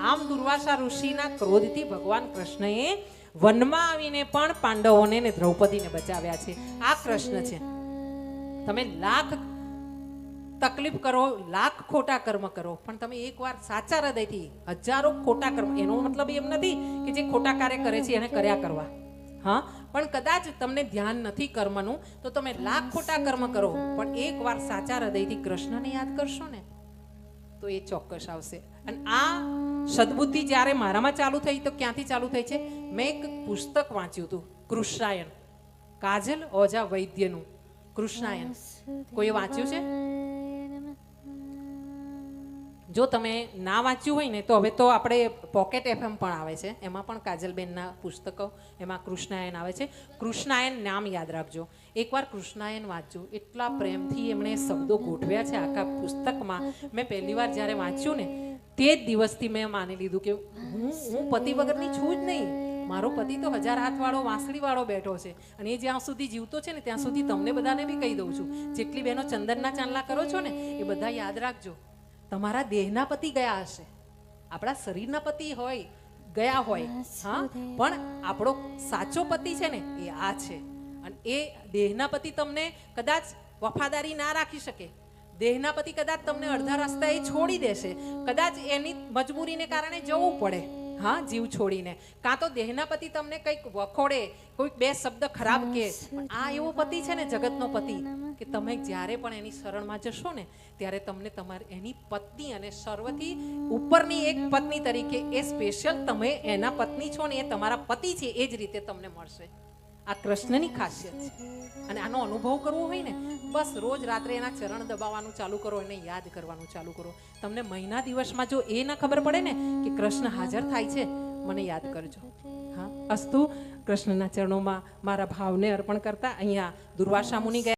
આમ દુર્વાસા ઋષિના ક્રોધથી ભગવાન કૃષ્ણએ વનમાં આવીને પણ પાંડવોને ને દ્રૌપદીને બચાવ્યા છે. આ કૃષ્ણ છે. તમે લાખ તકલીફ કરો, લાખ ખોટા કર્મ કરો, પણ તમે એકવાર સાચા હૃદયથી હજારો ખોટા કર્મ, એનો મતલબ એમ નથી કે જે ખોટા કાર્ય કરે છે, એને કર્યા કરવા. હા? પણ કદાચ તમને ધ્યાન નથી કર્મનું, તો તમે લાખ ખોટા કર્મ કરો, પણ એકવાર સાચા હૃદયથી કૃષ્ણને યાદ કરશો ને, તો એ ચોક્કસ આવશે. અને આ સદબુદ્ધિ જ્યારે મારામાં ચાલુ થઈ તો ક્યાંથી ચાલુ થઈ છે? મેં એક પુસ્તક વાંચ્યું હતું કૃષ્ણાયન કાજલ ઓઝા વૈદ્યનું કૃષ્ણાયન કોઈ વાંચ્યું છે? જો તમે ના વાંચ્યું હોય ને તો હવે તો આપણે પોકેટ એફએમ પણ આવે છે. એમાં પણ કાજલબેનના પુસ્તકો, એમાં કૃષ્ણાયન આવે છે. કૃષ્ણાયન નામ યાદ રાખજો. એકવાર કૃષ્ણાયન વાંચજો એટલા પ્રેમથી એમણે શબ્દો ગોઠવ્યા છે આખા પુસ્તકમાં. મેં પહેલી વાર જ્યારે વાંચ્યું ને તે જ દિવસથી મેં માની લીધું કે હું હું પતિ વગરની છું જ નહીં. મારો પતિ તો હજાર હાથવાળો, વાંસળીવાળો બેઠો છે. અને એ જ્યાં સુધી જીવતો છે ને, ત્યાં સુધી તમને બધાને બી કહી દઉં છું. જેટલી બહેનો ચંદનના ચાંદલા કરો છો ને, એ બધા યાદ રાખજો. તમારા દેહના પતિ ગયા હશે. આપણા શરીરના પતિ હોય, ગયા હોય. હા? પણ આપણો સાચો પતિ છે ને, એ આ છે. અને એ દેહના પતિ તમને કદાચ વફાદારી ના રાખી શકે. દેહના પતિ કદાચ તમને અડધા રસ્તાએ છોડી દેશે. કદાચ એની મજબૂરીને કારણે જવું પડે. હા જીવ છોડીને. કાં તો દેહના પતિ તમને કંઈક વખોડે કોઈક બે શબ્દ ખરાબ કે. આ એવો પતિ છે ને જગતનો પતિ કે તમે જ્યારે પણ એની શરણમાં જશો ને ત્યારે તમને તમારી એની પત્ની અને સર્વથી ઉપરની એક પત્ની તરીકે એ સ્પેશિયલ તમે એના પત્ની છો ને એ તમારા પતિ છે એ જ રીતે તમને મળશે. આ કૃષ્ણની ખાસિયત છે. અને આનો અનુભવ કરવો હોય ને, બસ રોજ રાત્રે એના ચરણ દબાવવાનું ચાલુ કરો, એને યાદ કરવાનું ચાલુ કરો. તમને મહિના દિવસમાં જો એ ના ખબર પડે ને કે કૃષ્ણ હાજર થાય છે, મને યાદ કરજો. હા, અસ્તુ, કૃષ્ણના ચરણોમાં મારા ભાવને અર્પણ કરતા અહીંયા દુર્વાસા મુનિ ગયા.